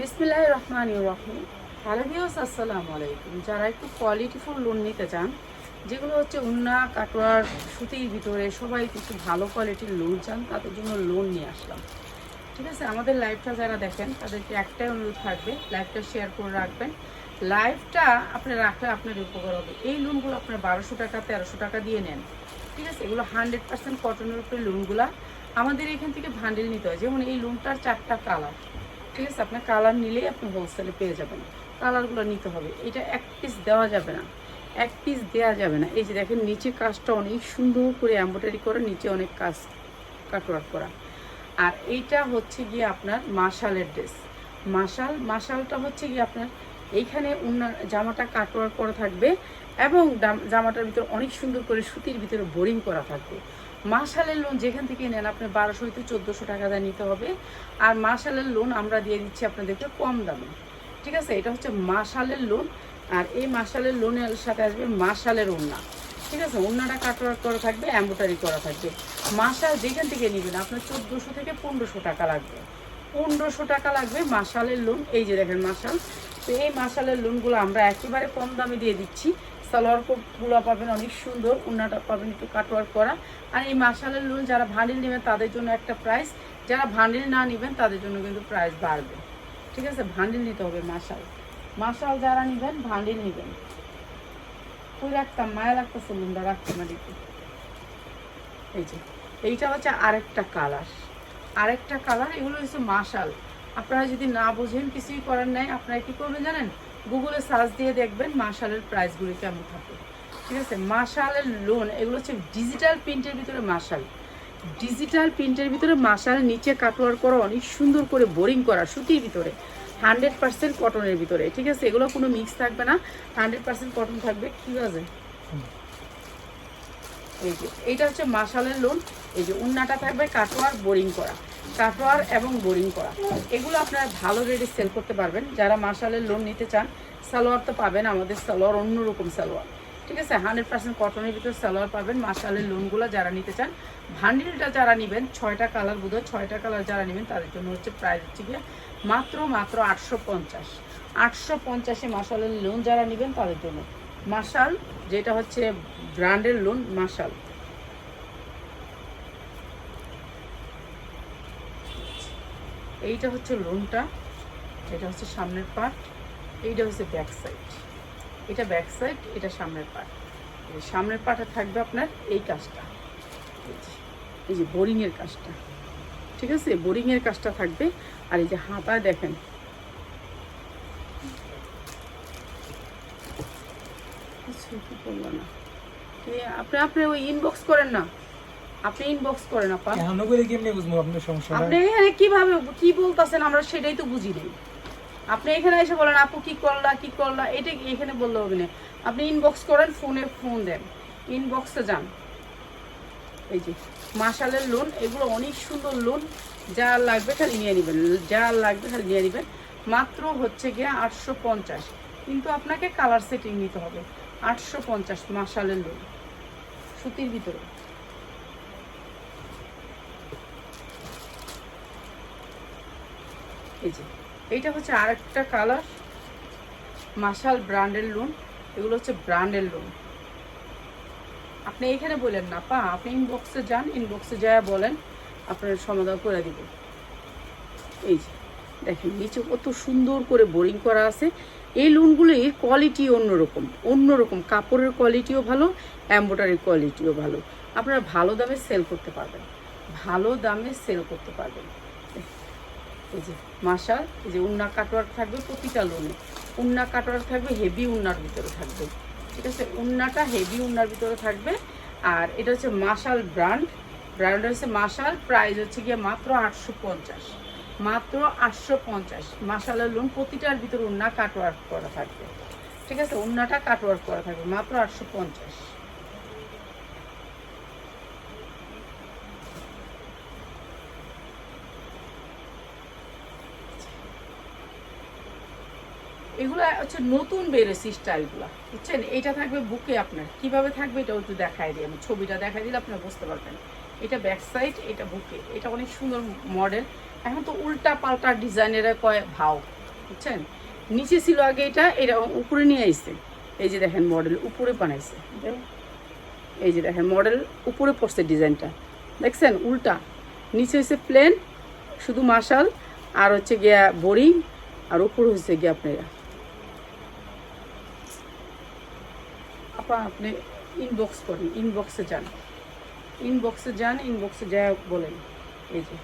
বিসমিল্লাহ রহমান রহিম। Hello views আসসালামু আলাইকুম। যারা একটু কোয়ালিটিফুল লোন নিতে চান, যেগুলো হচ্ছে উন্না, কাটোয়ার সুতির ভিতরে সবাই কিছু ভালো কোয়ালিটির লোন চান, তাদের জন্য লোন নিয়ে আসলাম। ঠিক আছে, আমাদের লাইভটা যারা দেখেন, তাদেরকে একটাই অনুরোধ থাকবে লাইভটা শেয়ার করে রাখবেন। লাইভটা আপনি রাখলে আপনার উপকার হবে। এই লোনগুলো আপনার বারোশো টাকা, তেরোশো টাকা দিয়ে নেন। ঠিক আছে, এগুলো হান্ড্রেড পার্সেন্ট কটনের উপরে লোনগুলা আমাদের এখান থেকে ভান্ডেল নিতে হয়। যেমন এই লোনটার চারটা কালার ঠিক আছে আপনার কালার নিলেই আপনি হোলসেলে পেয়ে যাবেন। কালারগুলো নিতে হবে। এটা এক পিস দেওয়া যাবে না। এক পিস দেওয়া যাবে না। এই যে দেখেন, নিচে কাজটা অনেক সুন্দর করে এম্ব্রয়ডারি করে, নিচে অনেক কাজ কাটওয়ার্ক করা। আর এইটা হচ্ছে গিয়ে আপনার মাশালের ড্রেস মাশাল, মাশালটা হচ্ছে গিয়ে আপনার এইখানে উন্না জামাটা কাটওয়ার্ক করা থাকবে এবং জামাটার ভিতরে অনেক সুন্দর করে সুতির ভিতরে বোরিং করা থাকবে। মাশালের লোন যেখান থেকে নেন আপনি বারোশো হইতে চোদ্দোশো টাকা দিয়ে নিতে হবে। আর মাশালের লোন আমরা দিয়ে দিচ্ছি আপনাদেরকে কম দামে। ঠিক আছে? এটা হচ্ছে মাশালের লোন আর এই মাশালের লোনের সাথে আসবে মাশালের ওড়না। ঠিক আছে? ওড়নাটা কাটওয়ার্ক করা থাকবে এম্বোটারি করা থাকবে। মাশাল যেখান থেকে নেবেন, আপনার চোদ্দোশো থেকে পনেরোশো টাকা লাগবে। পনেরোশো টাকা লাগবে মাশালের লোন এই যে দেখেন মাশাল তো এই মাশালের লোনগুলো আমরা একেবারে কম দামে দিয়ে দিচ্ছি। সালোয়ার কোটগুলো পাবেন অনেক সুন্দর, উন্নাটা পাবেন একটু কাটওয়ার্ক করা। আর এই মাশালের লোন যারা ভান্ডিল নেবেন, তাদের জন্য একটা প্রাইস যারা ভান্ডিল না নেবেন, তাদের জন্য কিন্তু প্রাইস বাড়বে। ঠিক আছে? ভান্ডিল নিতে হবে মাশাল মাশাল যারা নেবেন ভান্ডিল নেবেন। কই রাখতাম? মায়া লাগতেছে লোনটা রাখতাম আর এই যে, এইটা হচ্ছে আরেকটা কালার আরেকটা কালার এগুলো হচ্ছে মাশাল আপনারা যদি না বোঝেন, কিছুই করার নাই। আপনারা কি করবেন জানেন? গুগলে সার্চ দিয়ে দেখবেন মাশালের প্রাইসগুলি কেমন থাকে। ঠিক আছে? মাশালের লোন এগুলো হচ্ছে ডিজিটাল প্রিন্টের ভিতরে মাশাল ডিজিটাল প্রিন্টের ভিতরে মাশাল নিচে কাটওয়ার করা, অনেক সুন্দর করে বোরিং করা, সুতির ভিতরে। হান্ড্রেড পার্সেন্ট কটনের ভিতরে। ঠিক আছে? এগুলো কোনো মিক্স থাকবে না। হান্ড্রেড পার্সেন্ট কটন থাকবে। ঠিক আছে? এই যে, এইটা হচ্ছে মাশালের লোন এই যে, উন্নাটা থাকবে কাটোয়ার বোরিং করা। কাটোয়ার এবং বোরিং করা। এগুলো আপনারা ভালো রেটে সেল করতে পারবেন। যারা মার্শালের লোন নিতে চান, সালোয়ার তো পাবেন আমাদের সালোয়ার অন্যরকম সালোয়ার। ঠিক আছে? হান্ড্রেড পার্সেন্ট কটনের ভিতরে সালোয়ার পাবেন মার্শালের লোনগুলো যারা নিতে চান। ভান্ডিলটা যারা নেবেন, ছয়টা কালার বোধ ছয়টা কালার যারা নেবেন, তাদের জন্য হচ্ছে প্রাইস হচ্ছে গিয়ে মাত্র মাত্র আটশো পঞ্চাশ। আটশো পঞ্চাশে মার্শালের লোন যারা নেবেন, তাদের জন্য। মার্শাল যেটা হচ্ছে ব্র্যান্ডের লোন মাশাল এইটা হচ্ছে লোনটা এটা হচ্ছে সামনের পার্ট এইটা হচ্ছে ব্যাক সাইড এটা ব্যাক সাইড এটা সামনের পার্ট সামনের পার্টে থাকবে আপনার এই কাজটা। এই যে- বোরিংয়ের কাজটা। ঠিক আছে? বোরিংয়ের কাজটা থাকবে। আর এই যে হাতায় দেখেন। কিছুই কি করল না? তুমি আপনি আপনি ওই ইনবক্স করেন না। আপনি ইনবক্স করেন আপা। এখনও করে কেমনে বুঝব? আপনার সমস্যাটা? আপনি এখানে কীভাবে কি বলতেছেন আমরা সেটাই তো বুঝি নেই। আপনি এখানে এসে বলেন আপু কি করলা কি করলা? এটা এখানে বললে হবে না। আপনি ইনবক্স করেন ফোনে ফোন দেন। ইনবক্সে যান। এই যে মাসালের লোন এগুলো অনেক সুন্দর লোন যা লাগবে খালি নিয়ে নেবেন। যা লাগবে খালি নিয়ে নেবেন। মাত্র হচ্ছে গিয়ে আটশো পঞ্চাশ। কিন্তু আপনাকে কালার সেটিং নিতে হবে। আটশো পঞ্চাশ মাসালের লোন সুতির ভিতরে। যে, এইটা হচ্ছে আরেকটা কালার মাশাল ব্র্যান্ডের লোন এগুলো হচ্ছে ব্র্যান্ডের লোন আপনি এখানে বলেন না পা আপনি ইনবক্সে যান ইনবক্সে যা বলেন, আপনার সমাধান করে দিব। এই যে, দেখেন, নিচে কত সুন্দর করে বোরিং করা আছে। এই লোনগুলির কোয়ালিটি অন্যরকম অন্যরকম। কাপড়ের কোয়ালিটিও ভালো এম্বোটারির কোয়ালিটিও ভালো। আপনারা ভালো দামে সেল করতে পারবেন, ভালো দামে সেল করতে পারবেন। এই যে, মাশাল, এই যে উন্না কাটোয়ার থাকবে প্রতিটা লোনে। উন্না কাটোয়ার থাকবে, হেভি উন্নার ভিতরে থাকবে। ঠিক আছে? উন্নাটা হেভি উন্নার ভিতরে থাকবে। আর এটা হচ্ছে মাশাল ব্র্যান্ড। ব্র্যান্ড হচ্ছে মাশাল, প্রাইস হচ্ছে গিয়ে মাত্র আটশো পঞ্চাশ। মাত্র আটশো পঞ্চাশ। মাশালের লোন প্রতিটার ভিতরে উন্না কাটওয়ার্ক করা থাকবে। ঠিক আছে? উন্নাটা কাটওয়ার্ক করা থাকবে, মাত্র আটশো পঞ্চাশ। এগুলো হচ্ছে নতুন বেরোছে স্টাইলগুলো। বুঝছেন? এটা থাকবে বুকে আপনার। কীভাবে থাকবে এটাও একটু দেখাই দিই। আমি ছবিটা দেখাই দিলে আপনারা বুঝতে পারবেন। এটা ব্যাক সাইড, এটা বুকে। এটা অনেক সুন্দর মডেল। এখন তো উল্টা পাল্টা ডিজাইনের কয়, ভাও। বুঝছেন? নিচে ছিল আগে এটা এটা উপরে নিয়ে আইছে। এই যে দেখেন মডেল, উপরে বানাইছে। এই যে দেখেন মডেল, উপরে পড়ছে ডিজাইনটা। দেখছেন? উল্টা। নিচে হচ্ছে প্লেন শুধু মাশাল, আর হচ্ছে গিয়া বোরিং আর উপরে হচ্ছে গিয়া আপনারা। আপা, আপনি ইনবক্স করেন ইনবক্সে যান। ইনবক্সে যান ইনবক্সে যা বলেন। এই যে,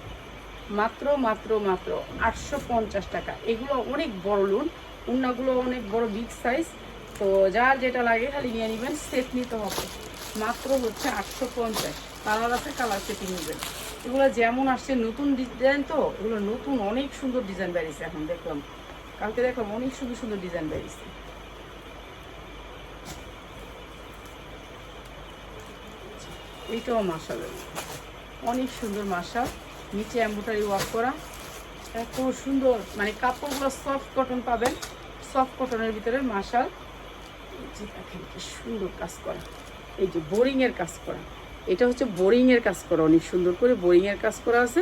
মাত্র মাত্র মাত্র আটশো পঞ্চাশ টাকা। এগুলো অনেক বড় লোন উন্নাগুলো অনেক বড় বিগ সাইজ তো যার যেটা লাগে খালি নিয়ে নেবেন সেট নিতে হবে। মাত্র হচ্ছে আটশো পঞ্চাশ। কালার আছে কালার সেটি নেবেন। এগুলো যেমন আসছে, নতুন ডিজাইন তো, এগুলো নতুন অনেক সুন্দর ডিজাইন বেরিয়েছে এখন, দেখলাম। কালকে দেখলাম অনেক সুন্দর সুন্দর ডিজাইন বেরিয়েছে। এইটাও মাসাল অনেক সুন্দর মাসাল নিচে এম্ব্রয়ডারি ওয়ার্ক করা। এত সুন্দর মানে কাপড়গুলো সফট কটন পাবেন। সফট কটনের ভিতরে মাসাল দেখেন কি সুন্দর কাজ করা। এই যে বোরিংয়ের কাজ করা। এটা হচ্ছে বোরিংয়ের কাজ করা। অনেক সুন্দর করে বোরিংয়ের কাজ করা আছে।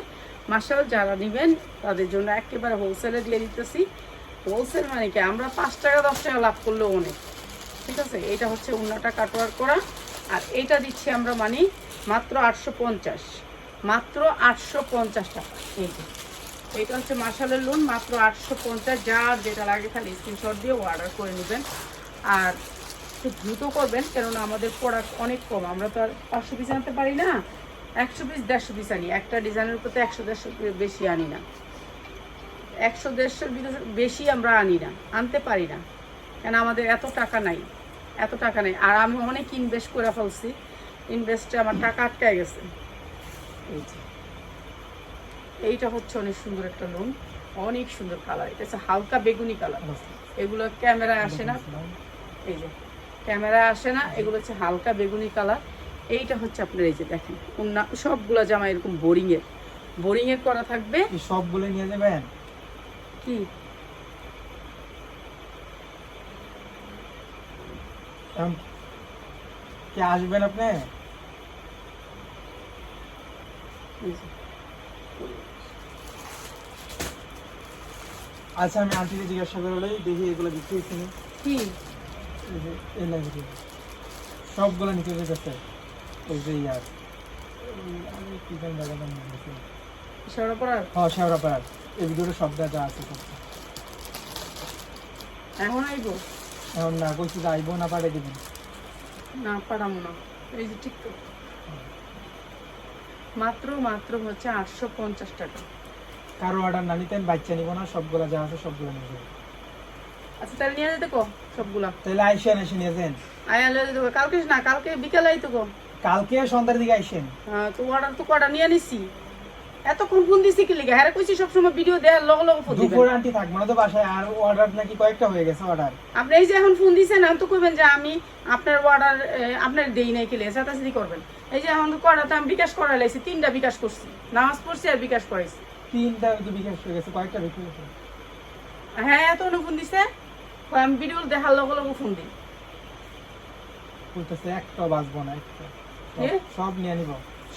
মাসাল যারা নেবেন, তাদের জন্য একেবারে হোলসেলে দিয়ে দিতেছি। হোলসেল মানে কি? আমরা পাঁচ টাকা, দশ টাকা লাভ করলেও অনেক। ঠিক আছে? এটা হচ্ছে উন্নাটা কাটোয়ার করা। আর এটা দিচ্ছি আমরা মানে মাত্র আটশো পঞ্চাশ। মাত্র আটশো পঞ্চাশ টাকা, এই যে। এটা হচ্ছে মাসালের লোন মাত্র আটশো পঞ্চাশ। যার যেটা লাগে খালি স্ক্রিনশট দিয়ে অর্ডার করে নেবেন। আর একটু দ্রুত করবেন, কেননা আমাদের প্রোডাক্ট অনেক কম। আমরা তো আর পাঁচশো পিস আনতে পারি না। একশো পিস দেড়শো পিস আনি। একটা ডিজাইনের উপর তো একশো দেড়শো বেশি আনি না। একশো দেড়শোর বেশি আমরা আনি না। আনতে পারি না। কেন, আমাদের এত টাকা নাই। এত টাকা নেই। আর আমি অনেক ইনভেস্ট করে ফেলছি। ইনভেস্টে আমার টাকা আটকায় গেছে। এই যে। এইটা হচ্ছে অনেক সুন্দর একটা লোন অনেক সুন্দর কালার এটা হচ্ছে হালকা বেগুনি কালার এগুলো ক্যামেরায় আসে না। এই যে। ক্যামেরায় আসে না। এগুলো হচ্ছে হালকা বেগুনি কালার এইটা হচ্ছে আপনার এই যে দেখেন। উন্না সবগুলো জামা এরকম বোরিংয়ের বোরিংয়ের করা থাকবে। সবগুলো নিয়ে যাবেন? কি? কি আসবেন আপনি আচ্ছা আমি আন্টিকে জিজ্ঞাসা করলেই দেখি এগুলো বিক্রি হয়েছে কি এই লাইব্রেরি সবগুলো নিতে যেতেছে ওই যে ইয়ার আমি কি জানি দাদা নাম বলছি সরা পড়ার হ্যাঁ শেওড়াপাড়ার এই ভিডিওটা সব যা আছে এখন আইবো এখন না কইছি যে আইবো না পাঠিয়ে দিবেন না না। এই যে ঠিক তো। মাত্র মাত্র হচ্ছে আটশো পঞ্চাশ টাকা। কারও অর্ডার না নিতেন বাচ্চা নিব না সবগুলো যা আছে সবগুলো নিয়ে যাবেন আচ্ছা তাহলে নিয়ে যেতে কো সবগুলা? তাহলে আইসেন এসে নিয়ে যান। আয়া লিয়ে যেতে কালকে না কালকে বিকেলে আইতো কো। কালকে সন্ধ্যার দিকে আইসেন। হ্যাঁ তো অর্ডার তো কটা? নিয়ে নিছি। এতক্ষণ ফোন দিছি কি লিখে হ্যাঁ কইছি সবসময় ভিডিও দেওয়ার লগে লগে ফোন দিবেন। দুপুর আন্টি থাকব না তো বাসায় আর অর্ডার নাকি কয়েকটা হয়ে গেছে অর্ডার আপনি এই যে এখন ফোন দিছেন আমি তো কইবেন যে আমি আপনার অর্ডার আপনার দেই নাই কেলে সাতাশি করবেন। এই যে এখন তো কটা তো আমি বিকাশ করা লাইছি তিনটা বিকাশ করছি। নামাজ পড়ছি আর বিকাশ করাইছি। তিনটা বিকাশ হয়ে গেছে কয়েকটা বিক্রি হয়েছে হ্যাঁ এত ফোন দিছে? আমি ভিডিও দেখার লগে লগে ফোন দিই। বলতেছে একটা বাঁচবো না একটা। সব নিয়ে নিব।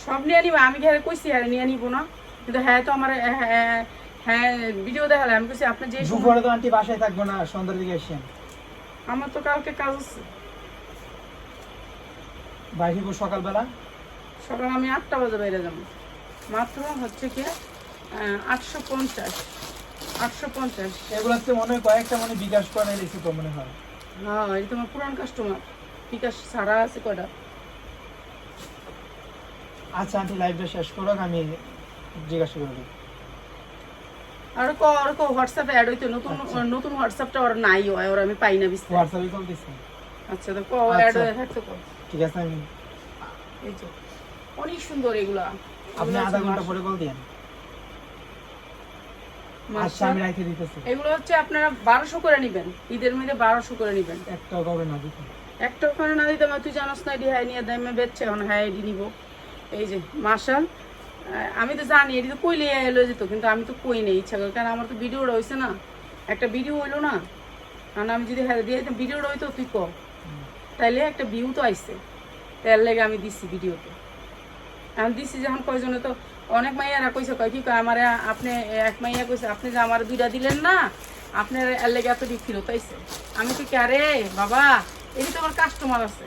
সব নিয়ে নিবো আমি ঘরে কইছি আর নিয়ে নিবো না। কিন্তু হ্যাঁ তো আমার হ্যাঁ হ্যাঁ ভিডিও দেখালে। আমি কইছি আপনি যে দুপুরে তো আন্টি বাসায় থাকব না সন্ধ্যার দিকে আসেন। আমার তো কালকে কাজ আছে। বাইরে সকালবেলা? সকাল আমি আটটা বাজে বাইরে যাব। মাত্র হচ্ছে কি আটশো পঞ্চাশ। আটশো পঞ্চাশ। এগুলো হচ্ছে মনে হয় কয়েকটা মানে বিকাশ করে তো মনে হয়। হ্যাঁ এই তোমার পুরান কাস্টমার বিকাশ সারা আছে কয়টা? আচ্ছা আন্টি লাইভটা শেষ করো আমি জিজ্ঞাসা করে আর ক আর ক হোয়াটসঅ্যাপে অ্যাড হইতো নতুন আচ্ছা। নতুন হোয়াটসঅ্যাপটা ওর নাই হয় ওর আমি পাই না হোয়াটসঅ্যাপে কল আচ্ছা তো ক অ্যাড আচ্ছা। হয়ে থাকতো ক। ঠিক আছে আমি এই যে অনেক সুন্দর এগুলা। আপনি আধা ঘণ্টা পরে কল দিয়েন। আচ্ছা আমি দিতেছি। এগুলো হচ্ছে আপনারা বারোশো করে নেবেন। ঈদের মধ্যে বারোশো করে নেবেন। একটা কবে না দিতে। একটা ওখানে না দিতে তুই জানোস না এটি হ্যাঁ নিয়ে দামে বেচছে এখন হ্যাঁ নিব। এই যে মার্শাল আমি তো জানি, এটি তো কইলে এলো যেত, কিন্তু আমি তো কই নেই, ইচ্ছা করে। কারণ আমার তো ভিডিওটা হয়েছে না। একটা ভিডিও হইল না, কারণ আমি যদি হ্যাঁ দিয়ে ভিডিওটা হইতো তুই ক? তাইলে একটা ভিউ তো আইসে তার লেগে আমি দিচ্ছি ভিডিওতে। আমি দিচ্ছি যখন কয়জনে তো, অনেক মাইয়ারা কইছে, কয় কি, কয়, আমার, আপনি, এক মাইয়া কইছে, আপনি যে আমার দুইটা দিলেন না, আপনার এর লেগে এতটি ফেরত আইছে আমি তো কে বাবা এই তো আমার কাস্টমার আছে।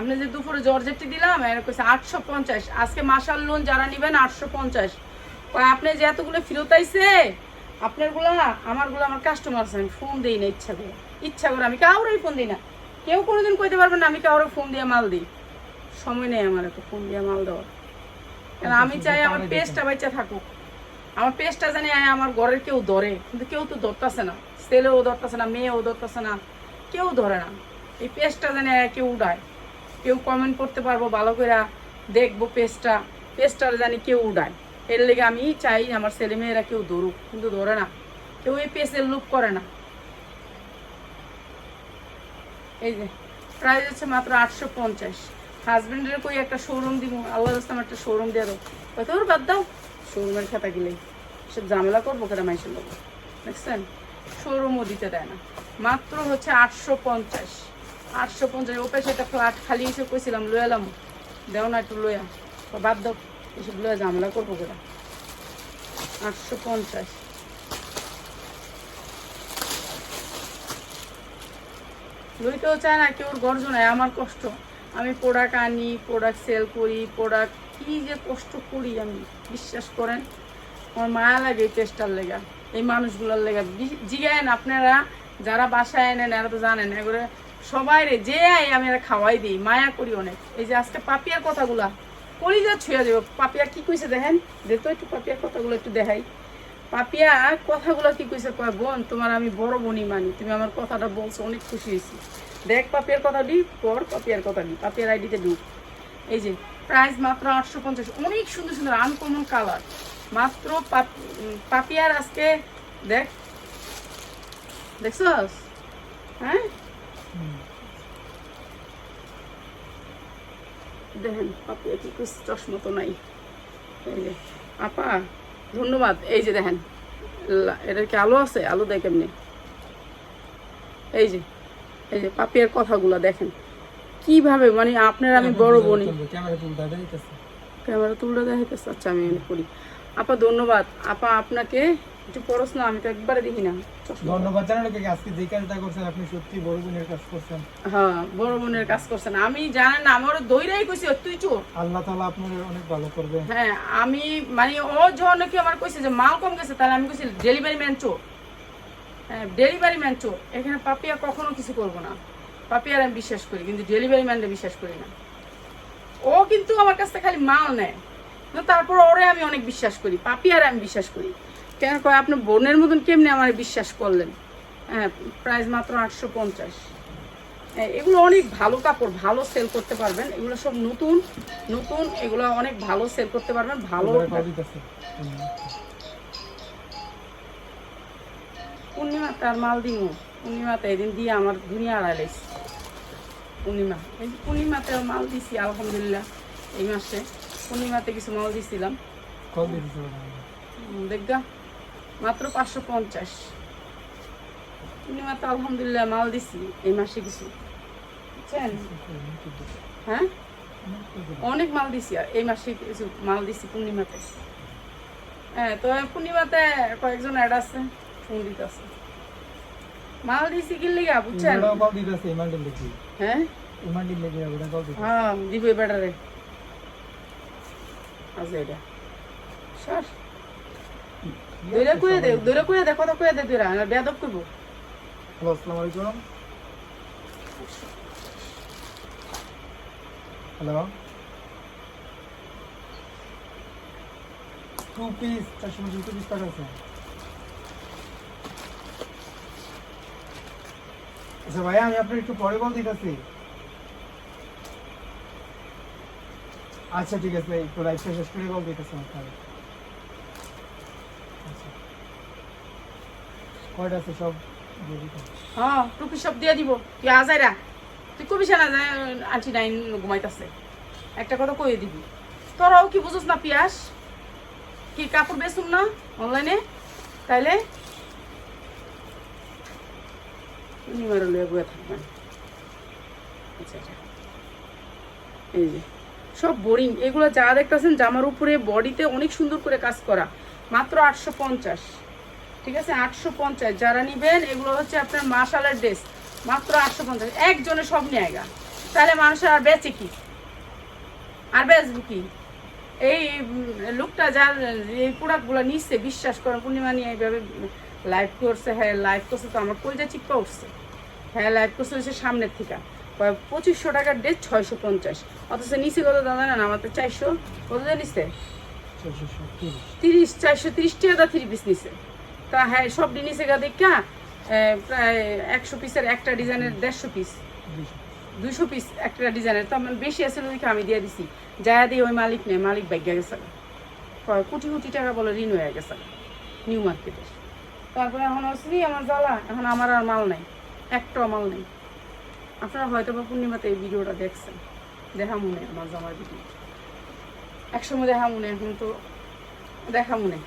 আপনি যে দুপুরে জর্জেটটি দিলাম এর কইছে আটশো পঞ্চাশ। আজকে মাসাল লোন যারা নেবেন আটশো পঞ্চাশ। আপনি যে এতগুলো ফেরত আইছে আপনারগুলা আমারগুলো আমার কাস্টমার আছে আমি ফোন দিই না ইচ্ছা করে। ইচ্ছা করে আমি কাউরেই ফোন দিই না। কেউ কোনোদিন কইতে পারবেন না আমি কাউরে ফোন দিয়ে মাল দিই। সময় নেই আমার এত ফোন দিয়ে মাল দেওয়ার। কারণ আমি চাই আমার পেস্টটা বাচ্চা থাকুক। আমার পেজটা জানি আয় আমার ঘরের কেউ ধরে কিন্তু কেউ তো ধরতেছে না। ছেলেও ধরতেছে না মেয়েও ধরতেছে না কেউ ধরে না। এই পেজটা জানি কেউ উড়ায়। কেউ কমেন্ট করতে পারব, ভালো করে দেখব পেজটা পেজটার জানি কেউ উড়ায়। এর লেগে আমি চাই আমার ছেলেমেয়েরা কেউ ধরুক, কিন্তু ধরে না। কেউ এই পেজের লুপ করে না। এই যে প্রাইস হচ্ছে মাত্র আটশো পঞ্চাশ। হাজব্যান্ডের কই একটা শোরুম দিব আল্লাহ রাস্তা আমার একটা শোরুম দিয়ে দাও। কত ওর বাদ দাও। শোরুমের খাতা গেলেই সব ঝামেলা করব কেন মাইসের লোক দেখছেন শোরুমও দিতে দেয় না। মাত্র হচ্ছে আটশো পঞ্চাশ। আটশো পঞ্চাশ ওপে সেটা ফ্ল্যাট খালি এসে কইছিলাম লয়ে এলাম। দেও না একটু লয়া বাদ দাও, এসব লয়া ঝামেলা করব কেন আটশো পঞ্চাশ। লইতেও চায় না কেউ গর্জনায় আমার কষ্ট। আমি প্রোডাক্ট আনি প্রোডাক্ট সেল করি প্রোডাক্ট কি যে কষ্ট করি আমি, বিশ্বাস করেন? আমার মায়া লাগে এই চেষ্টার লেগা, এই মানুষগুলোর লেগা। জিগায়েন আপনারা, যারা বাসায় এনেন এরা তো জানেন এগুলো সবাই রে যে আই আমি এরা খাওয়াই দিই, মায়া করি অনেক এই যে আজকে পাপিয়ার কথাগুলা কলিজা ছুঁয়া যাবে পাপিয়া কি কইছে দেখেন? দে তো একটু পাপিয়ার কথাগুলো একটু দেখাই। পাপিয়া কথাগুলো কি কইছে? কয়, বোন, তোমার আমি বড় বোনই মানি। তুমি আমার কথাটা বলছো, অনেক খুশি হয়েছি। দেখ পাপিয়ার কথা দি পর পাপিয়ার কথা দি পাপিয়ার আইডিতে ঢুক। এই যে প্রাইস মাত্র আটশো পঞ্চাশ। অনেক সুন্দর সুন্দর আনকমন কালার মাত্র পাপ- পাপিয়ার আজকে, দেখ। দেখছস? হ্যাঁ। দেখেন কইছে চশমা তো নাই। এই যে আপা ধন্যবাদ। এই যে দেখেন এটার কি আলো আছে? আলো দেয় কেমনি? এই যে এই যে পাপিয়ার কথাগুলো দেখেন। কীভাবে মানে আপনার আমি বড় বোনই। ক্যামেরা যাইতেছে দেখাইতেছে। আচ্ছা আমি করি আপা ধন্যবাদ। আপা আপনাকে একটু পড়স না আমি তো একবারে দেখি না। ধন্যবাদ। জানালো কি আজকে যে কাজটা করছেন আপনি সত্যি বড় বোনের কাজ করছেন। হ্যাঁ বড় বোনের কাজ করছেন। আমি জানেন আমার দইরাই কইছি তুই চোর। আল্লাহ তাআলা আপনার অনেক ভালো করবে। হ্যাঁ আমি মানে ও যখন নাকি আমার কইছে যে মাল কম গেছে তাহলে আমি কইছি ডেলিভারি ম্যান চোর। হ্যাঁ ডেলিভারি ম্যান চোর। এখানে পাপিয়া কখনো কিছু করব না। পাপিয়ার আমি বিশ্বাস করি কিন্তু ডেলিভারি ম্যানটা বিশ্বাস করি না। ও কিন্তু আমার কাছ থেকে খালি মাল নেয়। তারপর ওরে আমি অনেক বিশ্বাস করি পাপিয়ার আমি বিশ্বাস করি। কেন কয় আপনি বোনের মতন কেমনি আমার বিশ্বাস করলেন? হ্যাঁ প্রাইস মাত্র আটশো পঞ্চাশ। এগুলো অনেক ভালো কাপড় ভালো সেল করতে পারবেন। এগুলো সব নতুন নতুন এগুলো অনেক ভালো সেল করতে পারবেন ভালো পূর্ণিমা তার মাল দিমু। পূর্ণিমাতে এদিন দিয়ে আমার দুনিয়া আড়াইলাইছি পূর্ণিমা এই পূর্ণিমাতে মাল দিছি আলহামদুলিল্লাহ এই মাসে। পূর্ণিমাতে কিছু মাল দিছিলাম। কল দিতেছে ওরা। উম, দেখগা মাত্র পাঁচশো পঞ্চাশ। পূর্ণিমাতে আলহামদুলিল্লাহ মাল দিছি এই মাসে কিছু। বুঝছেন? হ্যাঁ? অনেক মাল দিছি আর এই মাসে কিছু মাল দিছি পূর্ণিমাতে। হ্যাঁ তো পূর্ণিমাতে কয়েকজন অ্যাড আছে ফোন দিতে আছে মাল দিছি কি লিগা বুঝছেন? দিতেছে ইমান্ডিল দেখি হ্যাঁ? ইমান্ডিল লেগে ওরা কল দিতেছে। হ্যাঁ দিব বেটারে আজ এটা। সর। দে দে দে বেয়াদব কইব হ্যালো আলাইকুম হ্যালো টু পিস চারশো পঞ্চাশ টু পিস টাকা আছে আচ্ছা ভাইয়া আমি আপনার একটু পরে বল দিতেছি আচ্ছা ঠিক আছে একটু লাইফটা শেষ করে বল দিতেছি আপনার আচ্ছা কয়টা আছে, সব হ্যাঁ টুপি সব দিয়ে দিব। তুই কবি না যায়, আন্টি নাইন একটা কথা কয়ে দিবি। তোরাও কি বুঝোস না, পিয়াস? কি কাপড় বেচুম না অনলাইনে? তাইলে? নিমারে লয়ে বয়ে আচ্ছা এই যে, সব বোরিং এগুলো যা দেখতেছেন, জামার উপরে বডিতে অনেক সুন্দর করে কাজ করা। মাত্র আটশো পঞ্চাশ। ঠিক আছে? আটশো পঞ্চাশ। যারা নিবেন এগুলো হচ্ছে আপনার মাসালের ড্রেস। মাত্র আটশো পঞ্চাশ। একজনে সব নিয়ে গা তাহলে মানুষের আর বেচে কি? আর বেচবো কি? এই লুকটা যার এই প্রোডাক্টগুলো নিচ্ছে বিশ্বাস করেন পূর্ণিমা নিয়ে এইভাবে লাইভ করছে হ্যাঁ লাইভ করছে তো আমার কলজা চিপা উঠছে। হ্যাঁ লাইভ করছে হচ্ছে সামনের থেকে। পঁচিশশো টাকার ড্রেস ছয়শো পঞ্চাশ। অথচ নিচে কত দাদা না আমার তো চারশো। কত নিচ্ছে তিরিশ চারশো তিরিশ টাকা থ্রি পিস নিছে। তা হ্যাঁ সব নিচে গা দেখা প্রায় একশো পিসের একটা ডিজাইনের দেড়শো পিস। দুইশো পিস একটা ডিজাইনের। তো আমার বেশি আছে ওইকে আমি দিয়ে দিছি। যায়া দিয়ে ওই মালিক নেই মালিক বাইকে গেছে। কয়, কোটি কোটি টাকা বলে ঋণ হয়ে গেছে নিউ মার্কেটে। তারপরে এখন আসলি আমার জ্বালা। এখন আমার আর মাল নাই, একটাও মাল নেই। আপনারা হয়তো বা পূর্ণিমাতে এই ভিডিওটা দেখছেন। দেখা মনে, আমার জামার ভিডিও। একসময় দেখা মনে এখন তো দেখা মনে।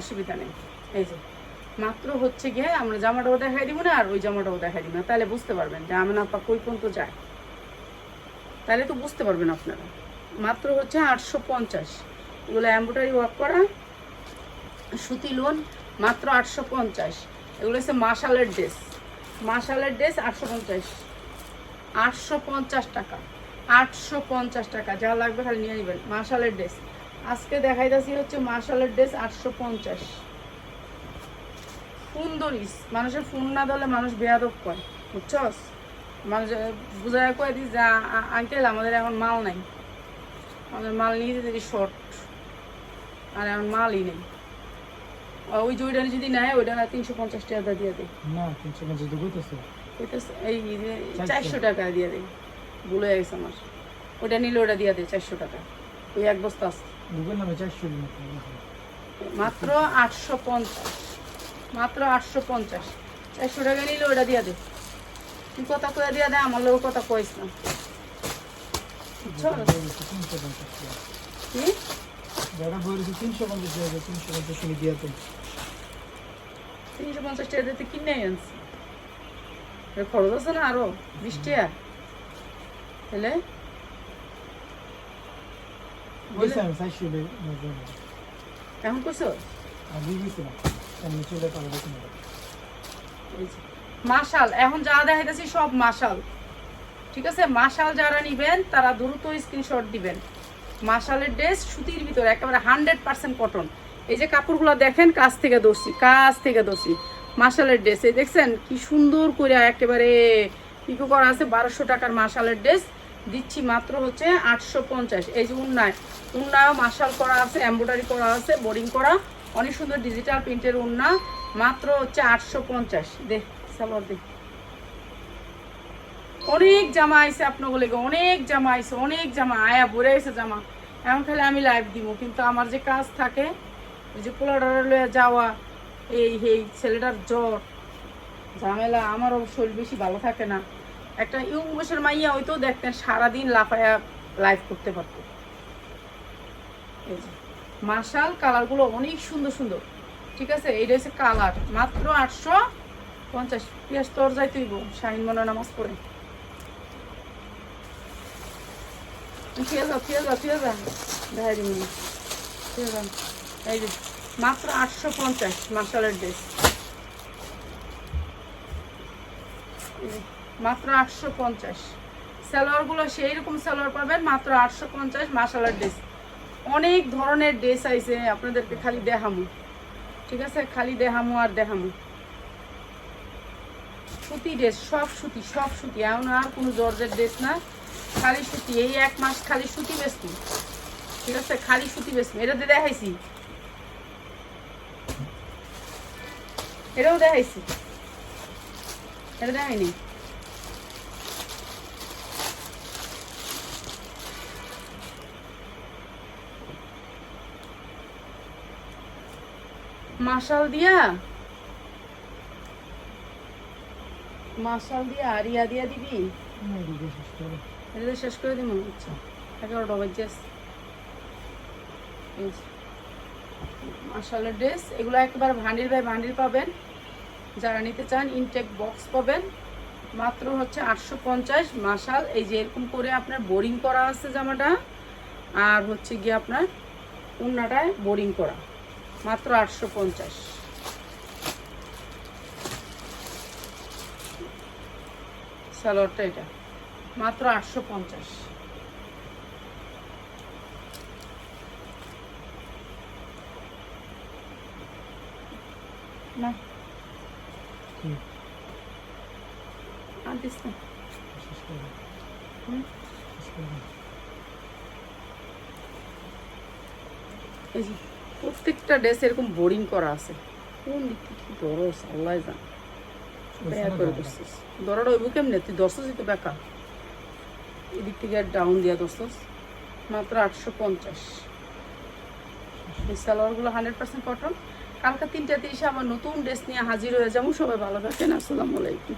অসুবিধা নেই। এই যে, মাত্র হচ্ছে গিয়ে আমরা জামাটাও দেখাই দিব না আর ওই জামাটাও দেখাই দিব না। তাহলে বুঝতে পারবেন যে আমি আপা কই পর্যন্ত যায়। তাহলে তো বুঝতে পারবেন আপনারা। মাত্র হচ্ছে আটশো পঞ্চাশ। এগুলো এম্ব্রয়ডারি ওয়ার্ক করা, সুতি লোন মাত্র আটশো পঞ্চাশ। এগুলো হচ্ছে মাশালের ড্রেস মাশালের ড্রেস আটশো পঞ্চাশ। আটশো পঞ্চাশ টাকা। আটশো পঞ্চাশ টাকা। যা লাগবে খালি নিয়ে নেবেন। মাশালের ড্রেস আজকে দেখাইতেছি হচ্ছে মাশালের ড্রেস আটশো পঞ্চাশ। ফোন ধরিস মানুষের ফোন না ধরলে মানুষ বেয়াদব কয় বুঝছস? মানুষ বুঝায় কয়ে দিস যে আঙ্কেল আমাদের এখন মাল নাই। আমাদের মাল নিয়ে যেতে শর্ট আর এখন মালই নেই। ওই জয়টা যদি নেয় ওইটা তিনশো পঞ্চাশ টাকা দিয়ে দেয়। না তিনশো পঞ্চাশ তো কইতেছে। এই যে চারশো। টাকা দিয়ে দেয়। ভুলে গেছে আমার। ওটা নিলে ওটা দিয়ে দেয় চারশো টাকা। ওই এক বস্তা আছে। মাত্র আটশো পঞ্চাশ। মাত্র আটশো পঞ্চাশ। চারশো টাকা নিলে ওটা দিয়ে দে। তুই কথা কয়ে দিয়ে দে আমার লোক কথা কইস না। তিনশো পঞ্চাশ টাকা দিতে কিনে আনছি খরচ আছে আরও? বিশ টাকা। তাহলে? এখন করছ মাশাল, এখন যা দেখাইতেছি সব মাশাল। ঠিক আছে? মাশাল যারা নিবেন, তারা দ্রুত স্ক্রিনশট দিবেন। মাশালের ড্রেস সুতির ভিতরে, একেবারে হান্ড্রেড পার্সেন্ট কটন এই যে কাপড়গুলো দেখেন, কাছ থেকে দোষি কাছ থেকে দোষি মাশালের ড্রেস এই দেখছেন? কি সুন্দর করে একেবারে পিকো করা আছে, বারোশো টাকার মাশালের ড্রেস দিচ্ছি মাত্র হচ্ছে আটশো পঞ্চাশ। এই যে উন্নায়, উন্নায়ও মাশাল করা আছে এম্ব্রয়ডারি করা আছে বোরিং করা। অনেক সুন্দর ডিজিটাল প্রিন্টের উন্না মাত্র হচ্ছে আটশো পঞ্চাশ। দেখ সালোয়ার দেখ অনেক জামা আইছে আপনাগুলোকে অনেক জামা আইসে অনেক জামা। আয়া ভরে আইছে জামা। এমন খালি আমি লাইভ দিব কিন্তু আমার যে কাজ থাকে, ওই যে পোলাডারে লয়ে যাওয়া, এই এই ছেলেটার জ্বর, ঝামেলা আমারও শরীর বেশি ভালো থাকে না। একটা ইয়ং বয়সের মাইয়া হয়তো দেখতেন, সারাদিন লাফায়া লাইভ করতে পারতো। এই যে। মার্শাল কালারগুলো অনেক সুন্দর সুন্দর। ঠিক আছে? এইটা হচ্ছে কালার। মাত্র আটশো পঞ্চাশ। পেঁয়াজ তোর যাই তুইব। শাহিন মনে নামাজ পড়ে। মাত্র আটশো পঞ্চাশ মার্শালের ড্রেস মাত্র আটশো পঞ্চাশ। সালোয়ারগুলো সেই রকম সালোয়ার পাবেন, মাত্র আটশো পঞ্চাশ মার্শালের ড্রেস অনেক ধরনের ড্রেস আইছে, আপনাদেরকে খালি দেখামু। ঠিক আছে? খালি দেখামু আর দেখামু। সুতি ড্রেস, সব সুতি সব সুতি। এমন আর কোনো জর্জের ড্রেস না, খালি সুতি। এই এক মাস খালি সুতি বেশি ঠিক আছে? খালি সুতি বেশি এটাতে দেখাইছি। এটাও দেখাইছি। এটা দেখাইনি? মাশাল দিয়া? মাশাল দিয়া আরিয়া দিয়া দিবি? এটা শেষ করে। দিব? আচ্ছা এগারোটা বাজে মাশালের ড্রেস এগুলো একেবারে ভান্ডিল বাই ভান্ডিল পাবেন। যারা নিতে চান ইনটেক বক্স পাবেন। মাত্র হচ্ছে আটশো পঞ্চাশ। মাশাল এই যে এরকম করে আপনার বোরিং করা আছে জামাটা আর হচ্ছে গিয়ে আপনার উন্নাটায় বোরিং করা। মাত্র আটশো পঞ্চাশ। সালোয়ারটা এটা মাত্র আটশো পঞ্চাশ। না। আর দিস এই প্রত্যেকটা ড্রেস এরকম বোরিং করা আছে। কোন দিক থেকে কি দরস আল্লাহ জান। করে ধরছিস কেমনে? তুই দর্শস তো বেকা এদিক থেকে ডাউন দিয়া দর্শস মাত্র আটশো পঞ্চাশ। এই সালোয়ারগুলো হান্ড্রেড পার্সেন্ট কটন কালকে তিনটা তিরিশে আমার নতুন ড্রেস নিয়ে হাজির হয়ে যাব। সবাই ভালো থাকেন। আসসালামু আলাইকুম।